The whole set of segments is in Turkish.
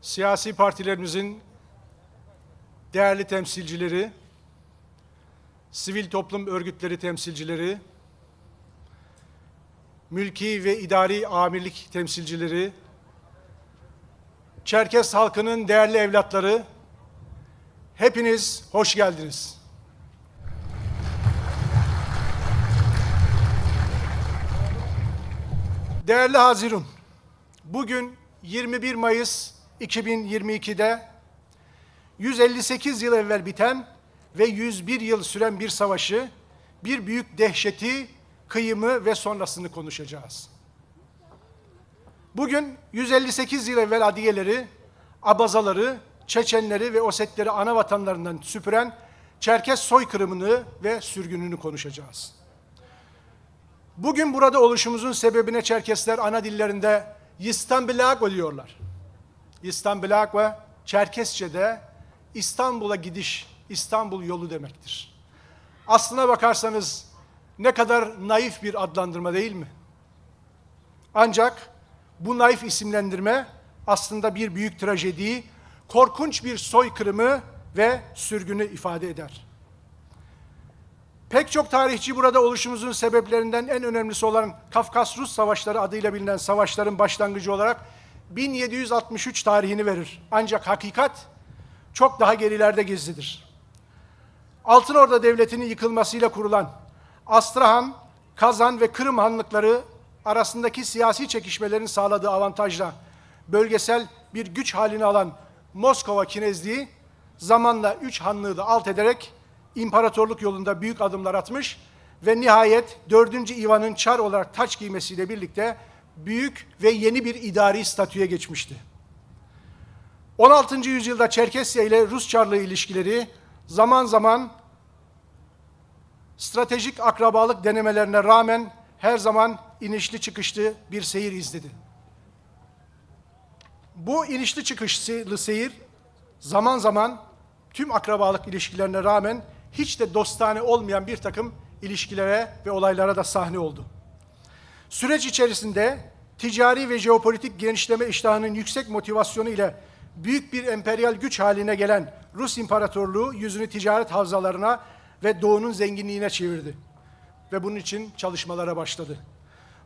siyasi partilerimizin değerli temsilcileri, sivil toplum örgütleri temsilcileri, mülki ve idari amirlik temsilcileri, Çerkes halkının değerli evlatları, hepiniz hoş geldiniz. Değerli Hazirun, bugün 21 Mayıs 2022'de 158 yıl evvel biten ve 101 yıl süren bir savaşı, bir büyük dehşeti, kıyımı ve sonrasını konuşacağız. Bugün 158 yıl evvel Adiyeleri, Abazaları, Çeçenleri ve Osetleri ana vatanlarından süpüren Çerkes soykırımını ve sürgününü konuşacağız. Bugün burada oluşumuzun sebebine Çerkesler ana dillerinde Yistambilak diyorlar. Yistambilak ve Çerkesçe'de İstanbul'a gidiş, İstanbul yolu demektir. Aslına bakarsanız ne kadar naif bir adlandırma değil mi? Ancak bu naif isimlendirme aslında bir büyük trajediyi, korkunç bir soykırımı ve sürgünü ifade eder. Pek çok tarihçi burada oluşumuzun sebeplerinden en önemlisi olan Kafkas-Rus Savaşları adıyla bilinen savaşların başlangıcı olarak 1763 tarihini verir. Ancak hakikat çok daha gerilerde gizlidir. Altınorda Devleti'nin yıkılmasıyla kurulan Astrahan, Kazan ve Kırım hanlıkları arasındaki siyasi çekişmelerin sağladığı avantajla bölgesel bir güç halini alan Moskova Kinezliği zamanla üç hanlığı da alt ederek imparatorluk yolunda büyük adımlar atmış ve nihayet 4. İvan'ın çar olarak taç giymesiyle birlikte büyük ve yeni bir idari statüye geçmişti. 16. yüzyılda Çerkesya ile Rus Çarlığı ilişkileri zaman zaman stratejik akrabalık denemelerine rağmen her zaman inişli çıkışlı bir seyir izledi. Bu inişli çıkışlı seyir zaman zaman tüm akrabalık ilişkilerine rağmen hiç de dostane olmayan bir takım ilişkilere ve olaylara da sahne oldu. Süreç içerisinde ticari ve jeopolitik genişleme iştahının yüksek motivasyonu ile büyük bir emperyal güç haline gelen Rus İmparatorluğu yüzünü ticaret havzalarına ve doğunun zenginliğine çevirdi. Ve bunun için çalışmalara başladı.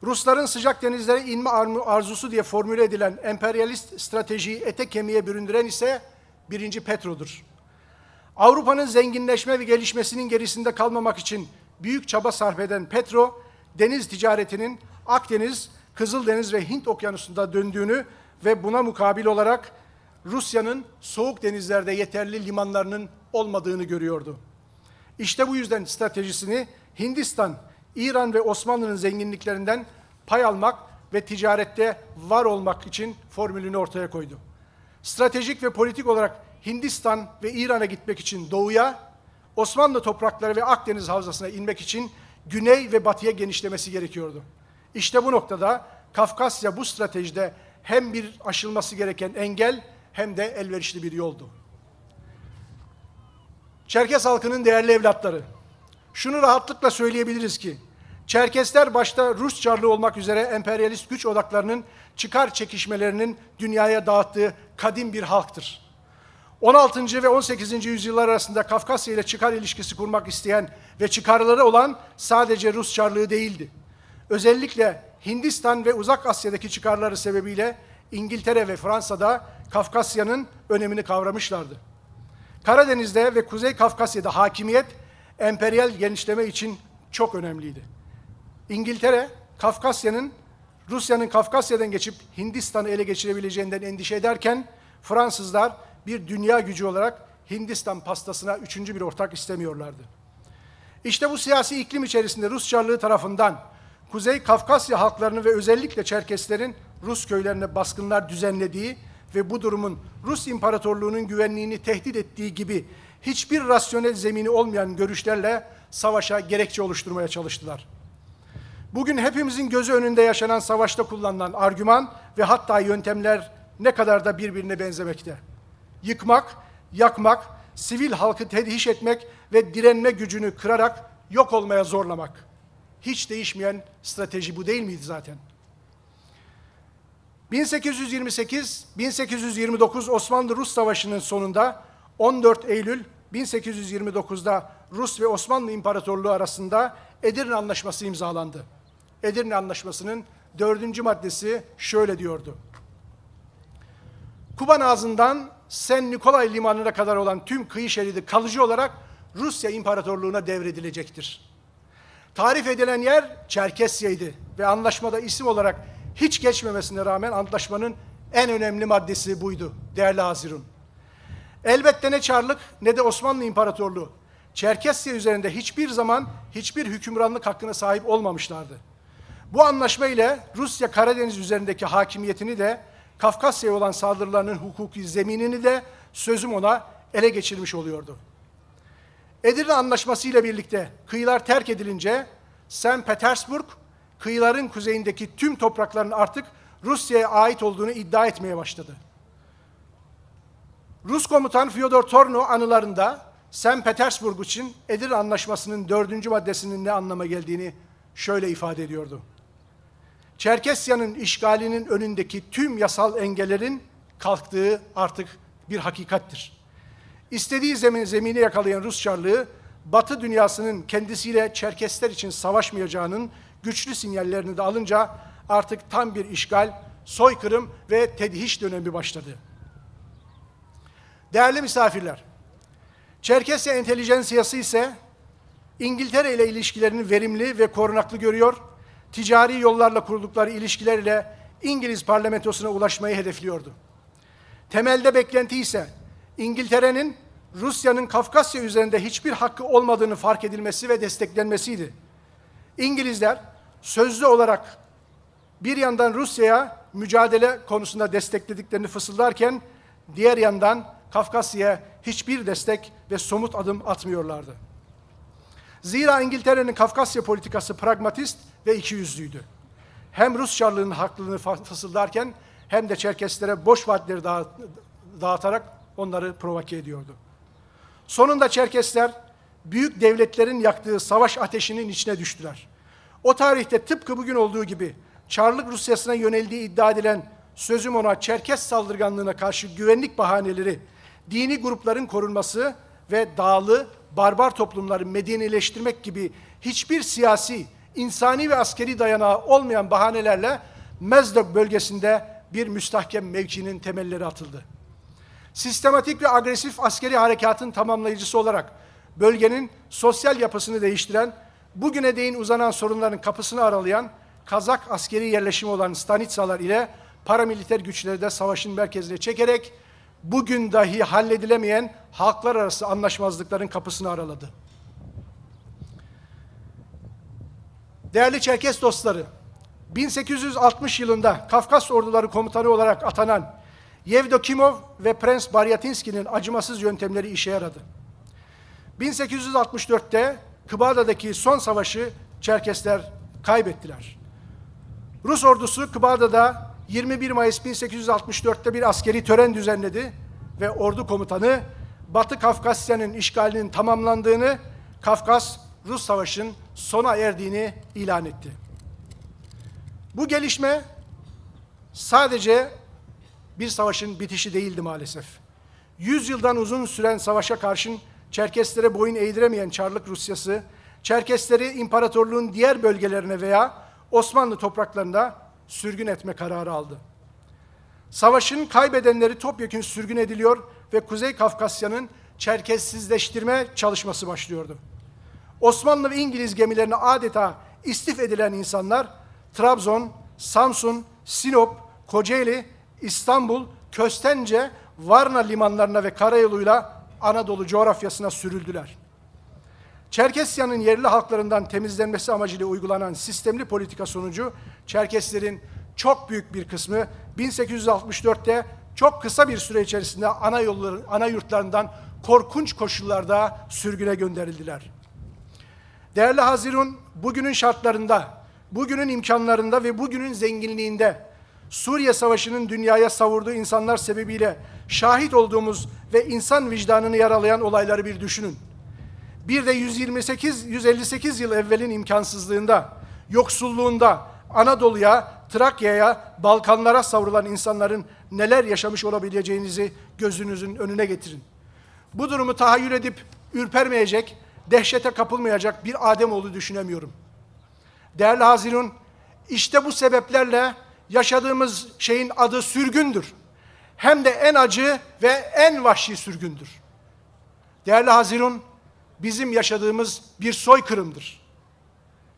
Rusların sıcak denizlere inme arzusu diye formüle edilen emperyalist stratejiyi ete kemiğe büründüren ise birinci Petro'dur. Avrupa'nın zenginleşme ve gelişmesinin gerisinde kalmamak için büyük çaba sarf eden Petro, deniz ticaretinin Akdeniz, Kızıldeniz ve Hint okyanusunda döndüğünü ve buna mukabil olarak Rusya'nın soğuk denizlerde yeterli limanlarının olmadığını görüyordu. İşte bu yüzden stratejisini Hindistan, İran ve Osmanlı'nın zenginliklerinden pay almak ve ticarette var olmak için formülünü ortaya koydu. Stratejik ve politik olarak Hindistan ve İran'a gitmek için doğuya, Osmanlı toprakları ve Akdeniz havzasına inmek için güney ve batıya genişlemesi gerekiyordu. İşte bu noktada Kafkasya bu stratejide hem bir aşılması gereken engel hem de elverişli bir yoldu. Çerkes halkının değerli evlatları, şunu rahatlıkla söyleyebiliriz ki, Çerkesler başta Rus Çarlığı olmak üzere emperyalist güç odaklarının çıkar çekişmelerinin dünyaya dağıttığı kadim bir halktır. 16. ve 18. yüzyıllar arasında Kafkasya ile çıkar ilişkisi kurmak isteyen ve çıkarları olan sadece Rus Çarlığı değildi. Özellikle Hindistan ve Uzak Asya'daki çıkarları sebebiyle İngiltere ve Fransa'da Kafkasya'nın önemini kavramışlardı. Karadeniz'de ve Kuzey Kafkasya'da hakimiyet emperyal genişleme için çok önemliydi. İngiltere, Kafkasya'nın Rusya'nın Kafkasya'dan geçip Hindistan'ı ele geçirebileceğinden endişe ederken Fransızlar bir dünya gücü olarak Hindistan pastasına üçüncü bir ortak istemiyorlardı. İşte bu siyasi iklim içerisinde Rus Çarlığı tarafından Kuzey Kafkasya halklarını ve özellikle Çerkeslerin Rus köylerine baskınlar düzenlediği ve bu durumun Rus İmparatorluğu'nun güvenliğini tehdit ettiği gibi hiçbir rasyonel zemini olmayan görüşlerle savaşa gerekçe oluşturmaya çalıştılar. Bugün hepimizin gözü önünde yaşanan savaşta kullanılan argüman ve hatta yöntemler ne kadar da birbirine benzemekte. Yıkmak, yakmak, sivil halkı tedhiş etmek ve direnme gücünü kırarak yok olmaya zorlamak. Hiç değişmeyen strateji bu değil miydi zaten? 1828-1829 Osmanlı-Rus Savaşı'nın sonunda 14 Eylül 1829'da Rus ve Osmanlı İmparatorluğu arasında Edirne Anlaşması imzalandı. Edirne Anlaşması'nın dördüncü maddesi şöyle diyordu. Kuban ağzından Sen Nikolay Limanı'na kadar olan tüm kıyı şeridi kalıcı olarak Rusya İmparatorluğu'na devredilecektir. Tarif edilen yer Çerkesya'ydı ve anlaşmada isim olarak hiç geçmemesine rağmen antlaşmanın en önemli maddesi buydu değerli Hazirun. Elbette ne Çarlık ne de Osmanlı İmparatorluğu Çerkesya üzerinde hiçbir zaman hiçbir hükümranlık hakkına sahip olmamışlardı. Bu anlaşma ile Rusya Karadeniz üzerindeki hakimiyetini de Kafkasya'ya olan saldırılarının hukuki zeminini de sözüm ona ele geçirmiş oluyordu. Edirne Anlaşması ile birlikte kıyılar terk edilince St. Petersburg kıyıların kuzeyindeki tüm toprakların artık Rusya'ya ait olduğunu iddia etmeye başladı. Rus komutan Fyodor Torno anılarında St. Petersburg için Edirne Anlaşması'nın dördüncü maddesinin ne anlama geldiğini şöyle ifade ediyordu. Çerkesya'nın işgalinin önündeki tüm yasal engellerin kalktığı artık bir hakikattir. İstediği zemin, zemini yakalayan Rus Çarlığı, Batı dünyasının kendisiyle Çerkesler için savaşmayacağının güçlü sinyallerini de alınca artık tam bir işgal, soykırım ve tedhiş dönemi başladı. Değerli misafirler, Çerkesya entelijensiyası ise İngiltere ile ilişkilerini verimli ve korunaklı görüyor, ticari yollarla kurdukları ilişkiler ile İngiliz parlamentosuna ulaşmayı hedefliyordu. Temelde beklenti ise İngiltere'nin Rusya'nın Kafkasya üzerinde hiçbir hakkı olmadığını fark edilmesi ve desteklenmesiydi. İngilizler sözlü olarak bir yandan Rusya'ya mücadele konusunda desteklediklerini fısıldarken diğer yandan Kafkasya'ya hiçbir destek ve somut adım atmıyorlardı. Zira İngiltere'nin Kafkasya politikası pragmatist ve ikiyüzlüydü. Hem Rus Çarlığı'nın haklılığını fısıldarken hem de Çerkeslere boş vaatleri dağıt, dağıtarak onları provoke ediyordu. Sonunda Çerkesler büyük devletlerin yaktığı savaş ateşinin içine düştüler. O tarihte tıpkı bugün olduğu gibi Çarlık Rusyası'na yöneldiği iddia edilen sözüm ona Çerkes saldırganlığına karşı güvenlik bahaneleri, dini grupların korunması ve dağlı, barbar toplumları medenileştirmek gibi hiçbir siyasi, insani ve askeri dayanağı olmayan bahanelerle Mezdok bölgesinde bir müstahkem mevkinin temelleri atıldı. Sistematik ve agresif askeri harekatın tamamlayıcısı olarak bölgenin sosyal yapısını değiştiren, bugüne değin uzanan sorunların kapısını aralayan Kazak askeri yerleşimi olan Stanitsalar ile paramiliter güçleri de savaşın merkezine çekerek bugün dahi halledilemeyen halklar arası anlaşmazlıkların kapısını araladı. Değerli Çerkes dostları, 1860 yılında Kafkas orduları komutanı olarak atanan Yevdokimov ve Prens Baryatinski'nin acımasız yöntemleri işe yaradı. 1864'te Kıbada'daki son savaşı Çerkesler kaybettiler. Rus ordusu Kıbada'da 21 Mayıs 1864'te bir askeri tören düzenledi ve ordu komutanı Batı Kafkasya'nın işgalinin tamamlandığını, Kafkas Rus Savaşı'nın sona erdiğini ilan etti. Bu gelişme sadece bir savaşın bitişi değildi maalesef. Yüz yıldan uzun süren savaşa karşın Çerkeslere boyun eğdiremeyen Çarlık Rusyası, Çerkesleri imparatorluğun diğer bölgelerine veya Osmanlı topraklarında sürgün etme kararı aldı. Savaşın kaybedenleri topyekün sürgün ediliyor ve Kuzey Kafkasya'nın Çerkessizleştirme çalışması başlıyordu. Osmanlı ve İngiliz gemilerine adeta istif edilen insanlar Trabzon, Samsun, Sinop, Kocaeli, İstanbul, Köstence, Varna limanlarına ve karayoluyla Anadolu coğrafyasına sürüldüler. Çerkesya'nın yerli halklarından temizlenmesi amacıyla uygulanan sistemli politika sonucu Çerkeslerin çok büyük bir kısmı 1864'te çok kısa bir süre içerisinde ana yolları, ana yurtlarından korkunç koşullarda sürgüne gönderildiler. Değerli Hazirun, bugünün şartlarında, bugünün imkanlarında ve bugünün zenginliğinde Suriye Savaşı'nın dünyaya savurduğu insanlar sebebiyle şahit olduğumuz ve insan vicdanını yaralayan olayları bir düşünün. Bir de 128 158 yıl evvelin imkansızlığında, yoksulluğunda Anadolu'ya Trakya'ya, Balkanlara savrulan insanların neler yaşamış olabileceğinizi gözünüzün önüne getirin. Bu durumu tahayyül edip ürpermeyecek, dehşete kapılmayacak bir Ademoğlu düşünemiyorum. Değerli Hazirun, işte bu sebeplerle yaşadığımız şeyin adı sürgündür. Hem de en acı ve en vahşi sürgündür. Değerli Hazirun, bizim yaşadığımız bir soykırımdır.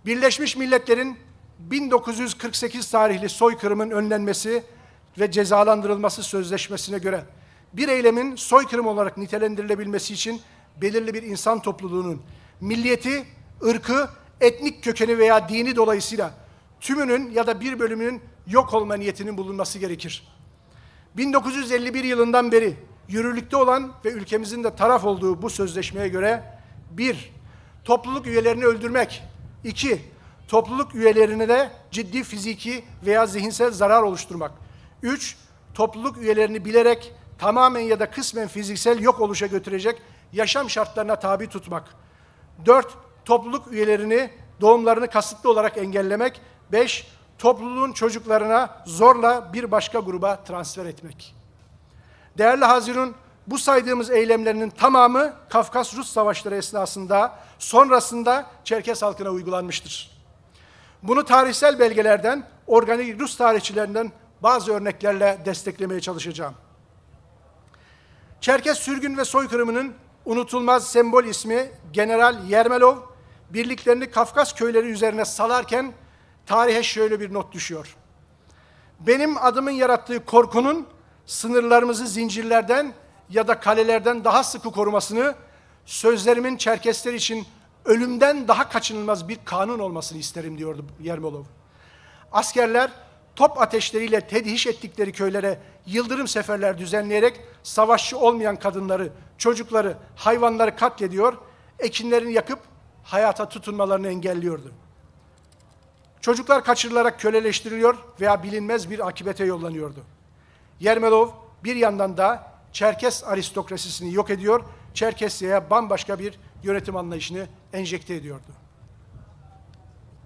Birleşmiş Milletler'in 1948 tarihli soykırımın önlenmesi ve cezalandırılması sözleşmesine göre bir eylemin soykırım olarak nitelendirilebilmesi için belirli bir insan topluluğunun milliyeti, ırkı, etnik kökeni veya dini dolayısıyla tümünün ya da bir bölümünün yok olma niyetinin bulunması gerekir. 1951 yılından beri yürürlükte olan ve ülkemizin de taraf olduğu bu sözleşmeye göre bir, topluluk üyelerini öldürmek, iki, topluluk üyelerine de ciddi fiziki veya zihinsel zarar oluşturmak, üç, topluluk üyelerini bilerek tamamen ya da kısmen fiziksel yok oluşa götürecek yaşam şartlarına tabi tutmak, dört, topluluk üyelerini doğumlarını kasıtlı olarak engellemek, beş, topluluğun çocuklarına zorla bir başka gruba transfer etmek. Değerli Hazirun, bu saydığımız eylemlerinin tamamı Kafkas-Rus savaşları esnasında, sonrasında Çerkes halkına uygulanmıştır. Bunu tarihsel belgelerden, organik Rus tarihçilerinden bazı örneklerle desteklemeye çalışacağım. Çerkes sürgün ve soykırımının unutulmaz sembol ismi General Yermelov, birliklerini Kafkas köyleri üzerine salarken tarihe şöyle bir not düşüyor. Benim adımın yarattığı korkunun sınırlarımızı zincirlerden ya da kalelerden daha sıkı korumasını, sözlerimin Çerkesler için ölümden daha kaçınılmaz bir kanun olmasını isterim diyordu Yermolov. Askerler top ateşleriyle tedhiş ettikleri köylere yıldırım seferler düzenleyerek savaşçı olmayan kadınları, çocukları, hayvanları katlediyor, ekinlerini yakıp hayata tutunmalarını engelliyordu. Çocuklar kaçırılarak köleleştiriliyor veya bilinmez bir akibete yollanıyordu. Yermelov bir yandan da Çerkes aristokrasisini yok ediyor, Çerkesya'ya bambaşka bir yönetim anlayışını enjekte ediyordu.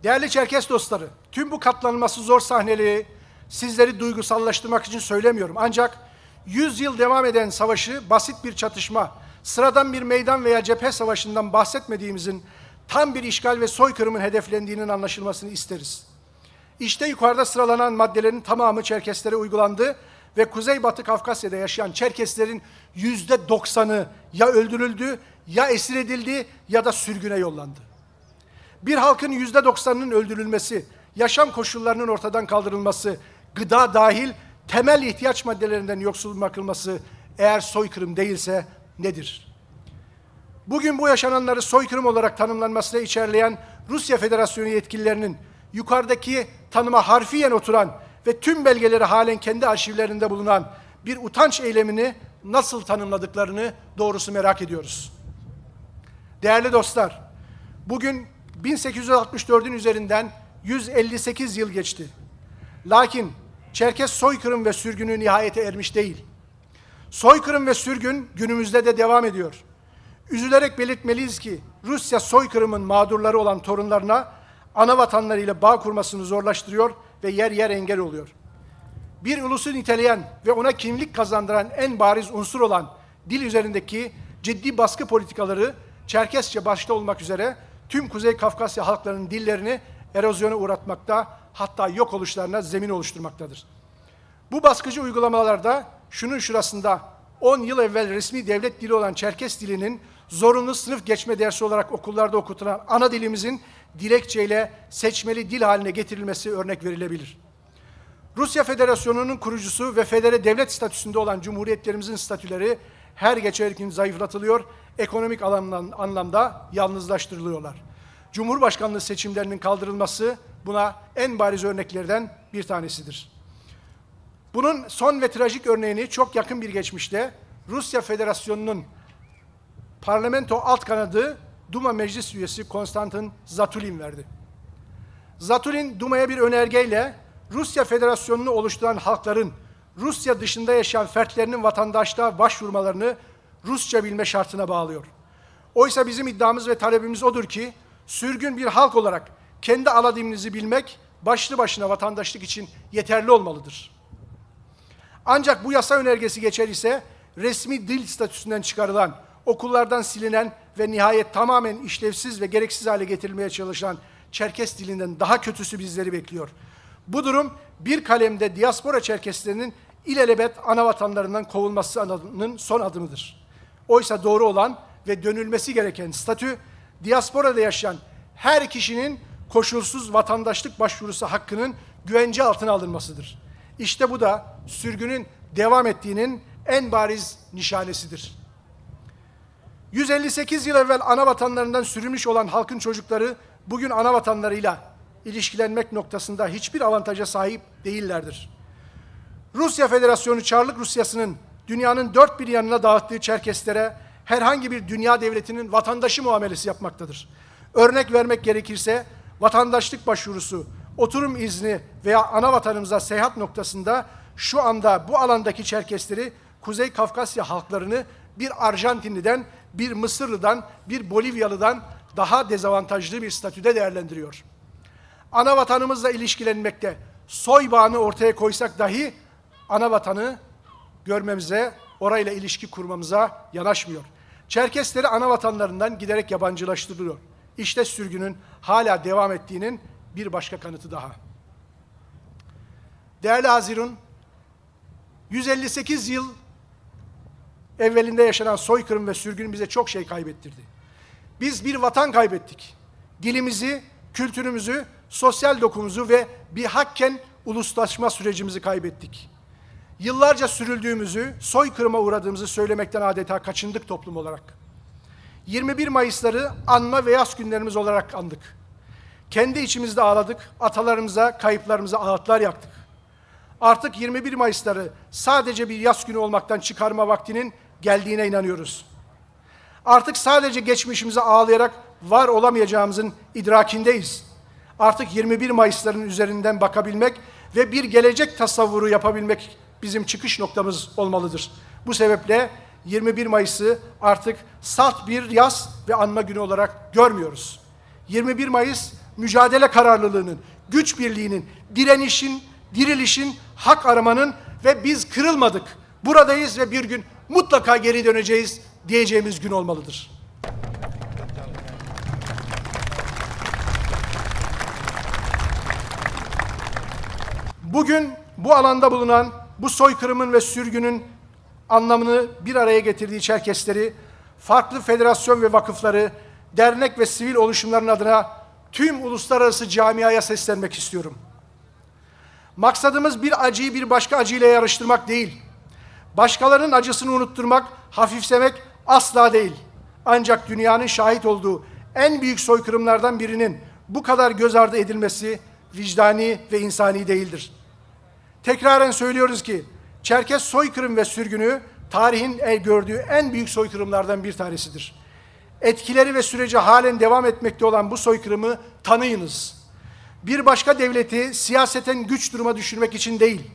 Değerli Çerkes dostları, tüm bu katlanılması zor sahneleri sizleri duygusallaştırmak için söylemiyorum. Ancak 100 yıl devam eden savaşı basit bir çatışma, sıradan bir meydan veya cephe savaşından bahsetmediğimizin tam bir işgal ve soykırımın hedeflendiğinin anlaşılmasını isteriz. İşte yukarıda sıralanan maddelerin tamamı Çerkeslere uygulandı ve Kuzeybatı Kafkasya'da yaşayan Çerkeslerin yüzde doksanı ya öldürüldü, ya esir edildi ya da sürgüne yollandı. Bir halkın yüzde doksanının öldürülmesi, yaşam koşullarının ortadan kaldırılması, gıda dahil temel ihtiyaç maddelerinden yoksul bırakılması eğer soykırım değilse nedir? Bugün bu yaşananları soykırım olarak tanımlanmasına içerleyen Rusya Federasyonu yetkililerinin yukarıdaki tanıma harfiyen oturan ve tüm belgeleri halen kendi arşivlerinde bulunan bir utanç eylemini nasıl tanımladıklarını doğrusu merak ediyoruz. Değerli dostlar, bugün 1864'ün üzerinden 158 yıl geçti. Lakin Çerkes soykırım ve sürgünü nihayete ermiş değil. Soykırım ve sürgün günümüzde de devam ediyor. Üzülerek belirtmeliyiz ki Rusya soykırımın mağdurları olan torunlarına ana vatanlarıyla bağ kurmasını zorlaştırıyor ve yer yer engel oluyor. Bir ulusu niteleyen ve ona kimlik kazandıran en bariz unsur olan dil üzerindeki ciddi baskı politikaları Çerkesçe başta olmak üzere tüm Kuzey Kafkasya halklarının dillerini erozyona uğratmakta hatta yok oluşlarına zemin oluşturmaktadır. Bu baskıcı uygulamalarda şunun şurasında 10 yıl evvel resmi devlet dili olan Çerkes dilinin zorunlu sınıf geçme dersi olarak okullarda okutulan ana dilimizin dilekçeyle seçmeli dil haline getirilmesi örnek verilebilir. Rusya Federasyonu'nun kurucusu ve federe devlet statüsünde olan cumhuriyetlerimizin statüleri her geçen gün zayıflatılıyor, ekonomik anlamda yalnızlaştırılıyorlar. Cumhurbaşkanlığı seçimlerinin kaldırılması buna en bariz örneklerden bir tanesidir. Bunun son ve trajik örneğini çok yakın bir geçmişte Rusya Federasyonu'nun parlamento alt kanadı Duma Meclis üyesi Konstantin Zatulin verdi. Zatulin Duma'ya bir önergeyle Rusya Federasyonu'nu oluşturan halkların Rusya dışında yaşayan fertlerinin vatandaşlığa başvurmalarını Rusça bilme şartına bağlıyor. Oysa bizim iddiamız ve talebimiz odur ki sürgün bir halk olarak kendi ala dilinizi bilmek başlı başına vatandaşlık için yeterli olmalıdır. Ancak bu yasa önergesi geçer ise resmi dil statüsünden çıkarılan, okullardan silinen ve nihayet tamamen işlevsiz ve gereksiz hale getirilmeye çalışılan Çerkes dilinden daha kötüsü bizleri bekliyor. Bu durum bir kalemde diaspora Çerkeslerinin ilelebet ana vatanlarından kovulmasının son adımıdır. Oysa doğru olan ve dönülmesi gereken statü, diasporada yaşayan her kişinin koşulsuz vatandaşlık başvurusu hakkının güvence altına alınmasıdır. İşte bu da sürgünün devam ettiğinin en bariz nişanesidir. 158 yıl evvel ana vatanlarından sürülmüş olan halkın çocukları bugün ana vatanlarıyla ilişkilenmek noktasında hiçbir avantaja sahip değillerdir. Rusya Federasyonu Çarlık Rusyası'nın dünyanın dört bir yanına dağıttığı Çerkeslere herhangi bir dünya devletinin vatandaşı muamelesi yapmaktadır. Örnek vermek gerekirse vatandaşlık başvurusu, oturum izni veya ana vatanımıza seyahat noktasında şu anda bu alandaki Çerkesleri Kuzey Kafkasya halklarını bir Arjantinliden, bir Mısırlıdan, bir Bolivyalıdan daha dezavantajlı bir statüde değerlendiriyor. Ana vatanımızla ilişkilenmekte soy bağını ortaya koysak dahi ana vatanı görmemize, orayla ilişki kurmamıza yanaşmıyor. Çerkesleri ana vatanlarından giderek yabancılaştırılıyor. İşte sürgünün hala devam ettiğinin bir başka kanıtı daha. Değerli Hazirun, 158 yıl evvelinde yaşanan soykırım ve sürgün bize çok şey kaybettirdi. Biz bir vatan kaybettik. Dilimizi, kültürümüzü, sosyal dokumuzu ve bir hakken uluslaşma sürecimizi kaybettik. Yıllarca sürüldüğümüzü, soykırıma uğradığımızı söylemekten adeta kaçındık toplum olarak. 21 Mayısları anma ve yas günlerimiz olarak andık. Kendi içimizde ağladık, atalarımıza, kayıplarımıza ağıtlar yaktık. Artık 21 Mayısları sadece bir yas günü olmaktan çıkarma vaktinin geldiğine inanıyoruz. Artık sadece geçmişimize ağlayarak var olamayacağımızın idrakindeyiz. Artık 21 Mayısların üzerinden bakabilmek ve bir gelecek tasavvuru yapabilmek bizim çıkış noktamız olmalıdır. Bu sebeple 21 Mayıs'ı artık salt bir yaz ve anma günü olarak görmüyoruz. 21 Mayıs mücadele kararlılığının, güç birliğinin, direnişin, dirilişin, hak aramanın ve biz kırılmadık. Buradayız ve bir gün mutlaka geri döneceğiz diyeceğimiz gün olmalıdır. Bugün bu alanda bulunan bu soykırımın ve sürgünün anlamını bir araya getirdiği Çerkesleri, farklı federasyon ve vakıfları, dernek ve sivil oluşumların adına tüm uluslararası camiaya seslenmek istiyorum. Maksadımız bir acıyı bir başka acıyla yarıştırmak değil. Başkalarının acısını unutturmak, hafifsemek asla değil. Ancak dünyanın şahit olduğu en büyük soykırımlardan birinin bu kadar göz ardı edilmesi vicdani ve insani değildir. Tekraren söylüyoruz ki Çerkes soykırım ve sürgünü tarihin el gördüğü en büyük soykırımlardan bir tanesidir. Etkileri ve süreci halen devam etmekte olan bu soykırımı tanıyınız. Bir başka devleti siyaseten güç duruma düşürmek için değil,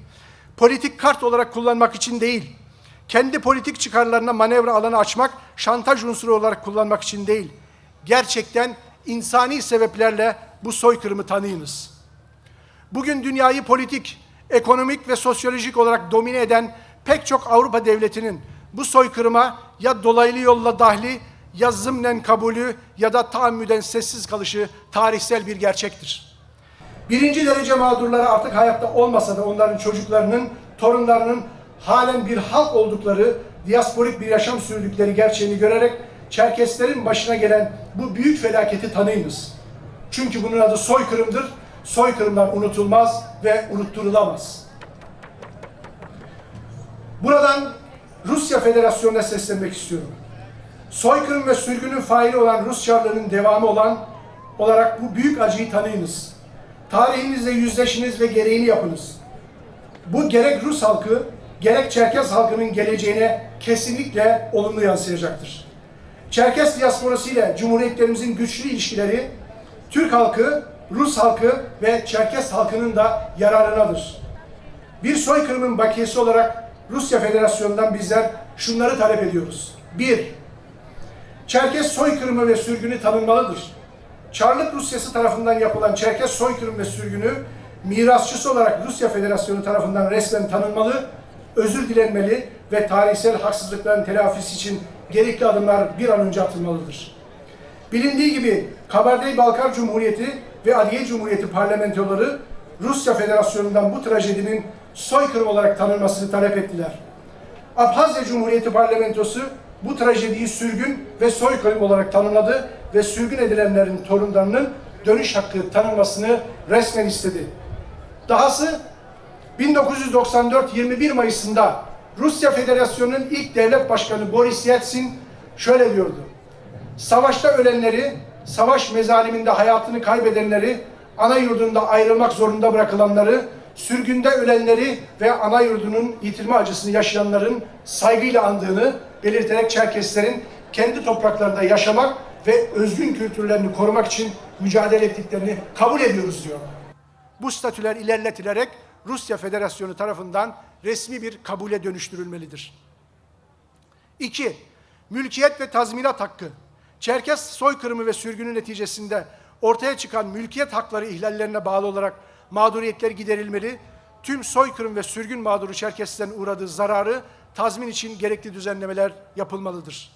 politik kart olarak kullanmak için değil, kendi politik çıkarlarına manevra alanı açmak, şantaj unsuru olarak kullanmak için değil, gerçekten insani sebeplerle bu soykırımı tanıyınız. Bugün dünyayı politik, ekonomik ve sosyolojik olarak domine eden pek çok Avrupa devletinin bu soykırıma ya dolaylı yolla dahli ya zımnen kabulü ya da taammüden sessiz kalışı tarihsel bir gerçektir. Birinci derece mağdurları artık hayatta olmasa da onların çocuklarının, torunlarının halen bir halk oldukları, diasporik bir yaşam sürdükleri gerçeğini görerek Çerkeslerin başına gelen bu büyük felaketi tanıyınız. Çünkü bunun adı soykırımdır. Soykırımlar unutulmaz ve unutturulamaz. Buradan Rusya Federasyonu'na seslenmek istiyorum. Soykırım ve sürgünün faili olan Rus Çarlığı'nın devamı olan olarak bu büyük acıyı tanıyınız. Tarihinizle yüzleşiniz ve gereğini yapınız. Bu gerek Rus halkı, gerek Çerkez halkının geleceğine kesinlikle olumlu yansıyacaktır. Çerkez diasporası ile Cumhuriyetlerimizin güçlü ilişkileri, Türk halkı, Rus halkı ve Çerkez halkının da yararınadır. Bir soykırımın bakiyesi olarak Rusya Federasyonu'ndan bizler şunları talep ediyoruz. Bir, Çerkez soykırımı ve sürgünü tanınmalıdır. Çarlık Rusyası tarafından yapılan Çerkez soykırım ve sürgünü mirasçısı olarak Rusya Federasyonu tarafından resmen tanınmalı, özür dilenmeli ve tarihsel haksızlıkların telafisi için gerekli adımlar bir an önce atılmalıdır. Bilindiği gibi Kabardey-Balkar Cumhuriyeti ve Aliye Cumhuriyeti parlamentoları Rusya Federasyonu'ndan bu trajedinin soykırım olarak tanınmasını talep ettiler. Abhazya Cumhuriyeti parlamentosu bu trajediyi sürgün ve soykırım olarak tanımladı ve sürgün edilenlerin torunlarının dönüş hakkı tanınmasını resmen istedi. Dahası 1994 21 Mayıs'ında Rusya Federasyonu'nun ilk devlet başkanı Boris Yeltsin şöyle diyordu. Savaşta ölenleri, savaş mezaliminde hayatını kaybedenleri, ana yurdunda ayrılmak zorunda bırakılanları, sürgünde ölenleri ve ana yurdunun yitirme acısını yaşayanların saygıyla andığını belirterek Çerkeslerin kendi topraklarında yaşamak ve özgün kültürlerini korumak için mücadele ettiklerini kabul ediyoruz diyor. Bu statüler ilerletilerek Rusya Federasyonu tarafından resmi bir kabule dönüştürülmelidir. 2. Mülkiyet ve tazminat hakkı. Çerkes soykırımı ve sürgünün neticesinde ortaya çıkan mülkiyet hakları ihlallerine bağlı olarak mağduriyetler giderilmeli, tüm soykırım ve sürgün mağduru Çerkeslerin uğradığı zararı tazmin için gerekli düzenlemeler yapılmalıdır.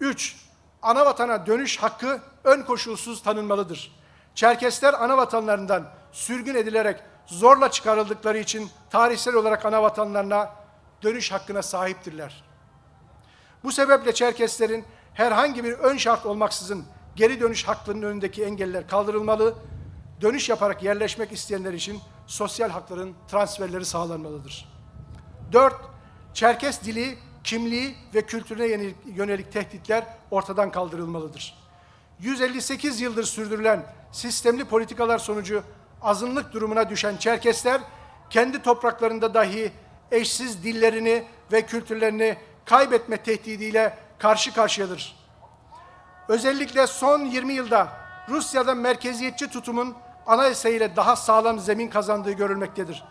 3. Ana vatana dönüş hakkı ön koşulsuz tanınmalıdır. Çerkesler ana vatanlarından sürgün edilerek zorla çıkarıldıkları için tarihsel olarak ana vatanlarına dönüş hakkına sahiptirler. Bu sebeple Çerkeslerin herhangi bir ön şart olmaksızın geri dönüş hakkının önündeki engeller kaldırılmalı, dönüş yaparak yerleşmek isteyenler için sosyal hakların transferleri sağlanmalıdır. 4. Çerkes dili, kimliği ve kültürüne yönelik, tehditler ortadan kaldırılmalıdır. 158 yıldır sürdürülen sistemli politikalar sonucu azınlık durumuna düşen Çerkesler kendi topraklarında dahi eşsiz dillerini ve kültürlerini kaybetme tehdidiyle karşı karşıyadır. Özellikle son 20 yılda Rusya'da merkeziyetçi tutumun anayasa ile daha sağlam zemin kazandığı görülmektedir.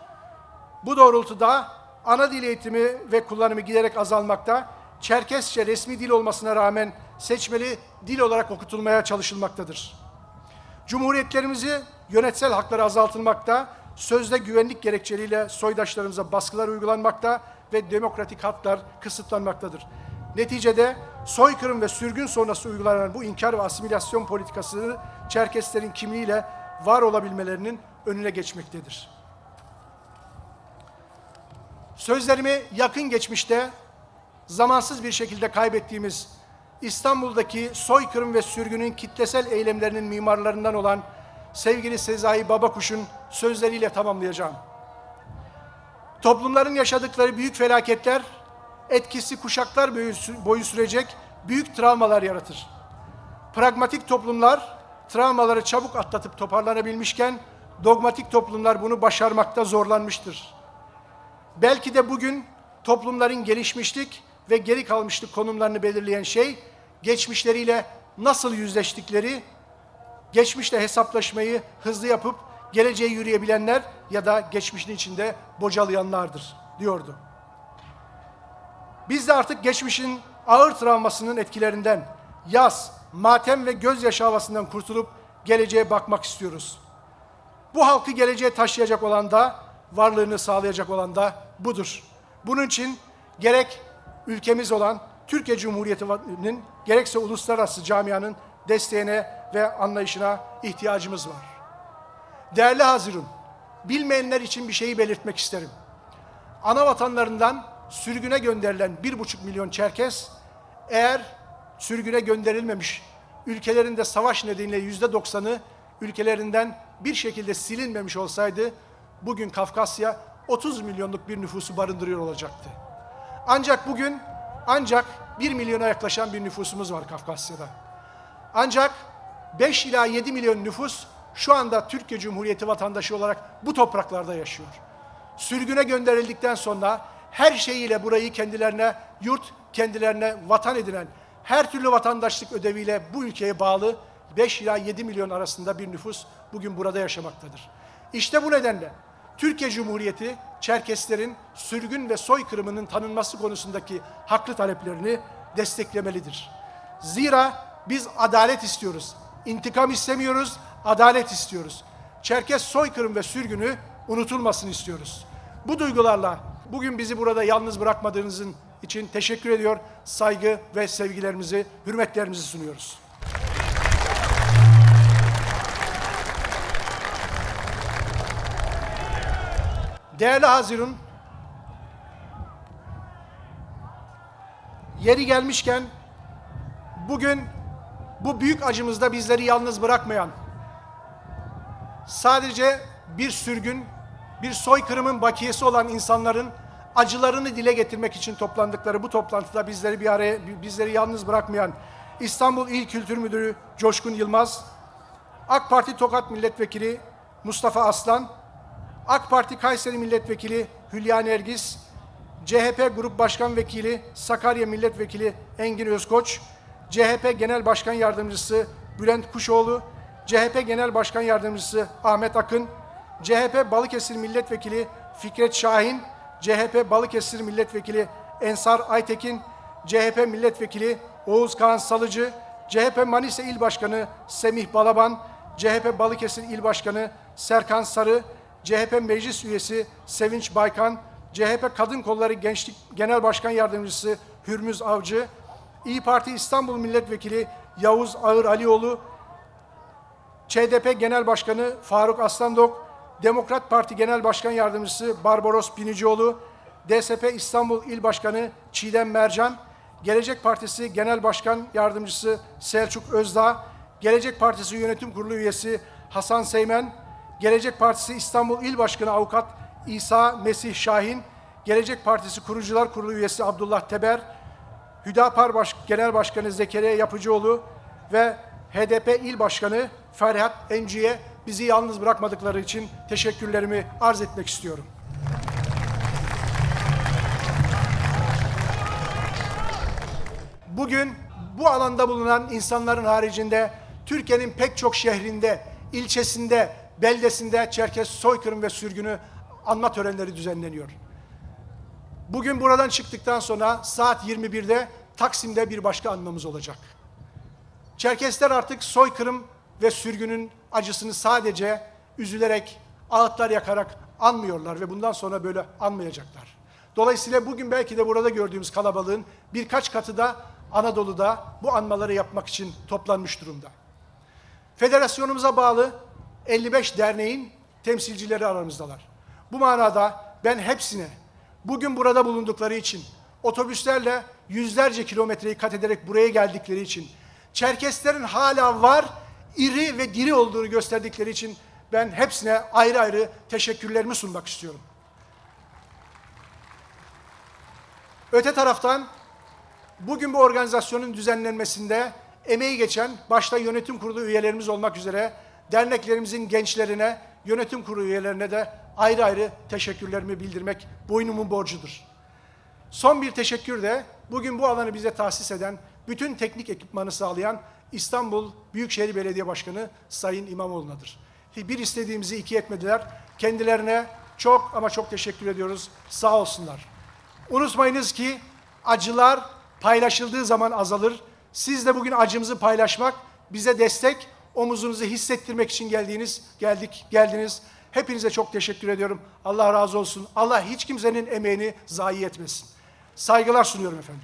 Bu doğrultuda ana dil eğitimi ve kullanımı giderek azalmakta, Çerkesçe resmi dil olmasına rağmen seçmeli dil olarak okutulmaya çalışılmaktadır. Cumhuriyetlerimizi yönetsel hakları azaltılmakta, sözde güvenlik gerekçeleriyle soydaşlarımıza baskılar uygulanmakta ve demokratik haklar kısıtlanmaktadır. Neticede soykırım ve sürgün sonrası uygulanan bu inkar ve asimilasyon politikası Çerkeslerin kimliğiyle var olabilmelerinin önüne geçmektedir. Sözlerimi yakın geçmişte zamansız bir şekilde kaybettiğimiz İstanbul'daki soykırım ve sürgünün kitlesel eylemlerinin mimarlarından olan sevgili Sezai Babakuş'un sözleriyle tamamlayacağım. Toplumların yaşadıkları büyük felaketler etkisi kuşaklar boyu, sürecek büyük travmalar yaratır. Pragmatik toplumlar travmaları çabuk atlatıp toparlanabilmişken dogmatik toplumlar bunu başarmakta zorlanmıştır. Belki de bugün toplumların gelişmişlik ve geri kalmışlık konumlarını belirleyen şey geçmişleriyle nasıl yüzleştikleri, geçmişle hesaplaşmayı hızlı yapıp geleceğe yürüyebilenler ya da geçmişin içinde bocalayanlardır diyordu. Biz de artık geçmişin ağır travmasının etkilerinden, yaz, matem ve gözyaşı havasından kurtulup geleceğe bakmak istiyoruz. Bu halkı geleceğe taşıyacak olan da, varlığını sağlayacak olan da budur. Bunun için gerek ülkemiz olan Türkiye Cumhuriyeti'nin gerekse uluslararası camianın desteğine ve anlayışına ihtiyacımız var. Değerli Hazirun, bilmeyenler için bir şeyi belirtmek isterim. Ana vatanlarından sürgüne gönderilen bir buçuk milyon Çerkes, eğer sürgüne gönderilmemiş, ülkelerinde savaş nedeniyle yüzde doksanı ülkelerinden bir şekilde silinmemiş olsaydı, bugün Kafkasya 30 milyonluk bir nüfusu barındırıyor olacaktı. Ancak bugün ancak 1 milyona yaklaşan bir nüfusumuz var Kafkasya'da. Ancak 5 ila 7 milyon nüfus şu anda Türkiye Cumhuriyeti vatandaşı olarak bu topraklarda yaşıyor. Sürgüne gönderildikten sonra her şeyiyle burayı kendilerine yurt, kendilerine vatan edinen, her türlü vatandaşlık ödeviyle bu ülkeye bağlı 5 ila 7 milyon arasında bir nüfus bugün burada yaşamaktadır. İşte bu nedenle Türkiye Cumhuriyeti Çerkeslerin sürgün ve soykırımının tanınması konusundaki haklı taleplerini desteklemelidir. Zira biz adalet istiyoruz. İntikam istemiyoruz, adalet istiyoruz. Çerkes soykırım ve sürgünü unutulmasını istiyoruz. Bu duygularla bugün bizi burada yalnız bırakmadığınızın için teşekkür ediyor. Saygı ve sevgilerimizi, hürmetlerimizi sunuyoruz. Değerli Hazirun, yeri gelmişken bugün bu büyük acımızda bizleri yalnız bırakmayan, sadece bir sürgün, bir soykırımın bakiyesi olan insanların acılarını dile getirmek için toplandıkları bu toplantıda bizleri bir araya bizleri yalnız bırakmayan İstanbul İl Kültür Müdürü Coşkun Yılmaz, AK Parti Tokat Milletvekili Mustafa Aslan, AK Parti Kayseri Milletvekili Hülya Nergis, CHP Grup Başkan Vekili Sakarya Milletvekili Engin Özkoç, CHP Genel Başkan Yardımcısı Bülent Kuşoğlu, CHP Genel Başkan Yardımcısı Ahmet Akın, CHP Balıkesir Milletvekili Fikret Şahin, CHP Balıkesir Milletvekili Ensar Aytekin, CHP Milletvekili Oğuz Kağan Salıcı, CHP Manisa İl Başkanı Semih Balaban, CHP Balıkesir İl Başkanı Serkan Sarı, CHP Meclis Üyesi Sevinç Baykan, CHP Kadın Kolları Gençlik Genel Başkan Yardımcısı Hürmüz Avcı, İyi Parti İstanbul Milletvekili Yavuz Ağır Alioğlu, ÇDP Genel Başkanı Faruk Aslandok, Demokrat Parti Genel Başkan Yardımcısı Barbaros Binicioğlu, DSP İstanbul İl Başkanı Çiğdem Mercan, Gelecek Partisi Genel Başkan Yardımcısı Selçuk Özdağ, Gelecek Partisi Yönetim Kurulu üyesi Hasan Seymen, Gelecek Partisi İstanbul İl Başkanı Avukat İsa Mesih Şahin, Gelecek Partisi Kurucular Kurulu üyesi Abdullah Teber, Hüdapar Baş Genel Başkanı Zekeriya Yapıcıoğlu ve HDP İl Başkanı Ferhat Enci'ye bizi yalnız bırakmadıkları için teşekkürlerimi arz etmek istiyorum. Bugün bu alanda bulunan insanların haricinde Türkiye'nin pek çok şehrinde, ilçesinde, beldesinde Çerkes soykırım ve sürgünü anma törenleri düzenleniyor. Bugün buradan çıktıktan sonra saat 21'de Taksim'de bir başka anmamız olacak. Çerkesler artık soykırım ve sürgünün acısını sadece üzülerek, ağıtlar yakarak anmıyorlar ve bundan sonra böyle anmayacaklar. Dolayısıyla bugün belki de burada gördüğümüz kalabalığın birkaç katı da Anadolu'da bu anmaları yapmak için toplanmış durumda. Federasyonumuza bağlı 55 derneğin temsilcileri aramızdalar. Bu manada ben hepsine bugün burada bulundukları için otobüslerle yüzlerce kilometreyi kat ederek buraya geldikleri için Çerkeslerin hala var, iri ve diri olduğunu gösterdikleri için ben hepsine ayrı ayrı teşekkürlerimi sunmak istiyorum. Öte taraftan bugün bu organizasyonun düzenlenmesinde emeği geçen başta yönetim kurulu üyelerimiz olmak üzere derneklerimizin gençlerine, yönetim kurulu üyelerine de ayrı ayrı teşekkürlerimi bildirmek boynumun borcudur. Son bir teşekkür de bugün bu alanı bize tahsis eden, bütün teknik ekipmanı sağlayan İstanbul Büyükşehir Belediye Başkanı Sayın İmamoğlu'nadır. Bir istediğimizi iki etmediler. Kendilerine çok ama çok teşekkür ediyoruz. Sağ olsunlar. Unutmayınız ki acılar paylaşıldığı zaman azalır. Siz de bugün acımızı paylaşmak, bize destek, omuzunuzu hissettirmek için geldiğiniz, geldik, geldiniz. Hepinize çok teşekkür ediyorum. Allah razı olsun. Allah hiç kimsenin emeğini zayi etmesin. Saygılar sunuyorum efendim.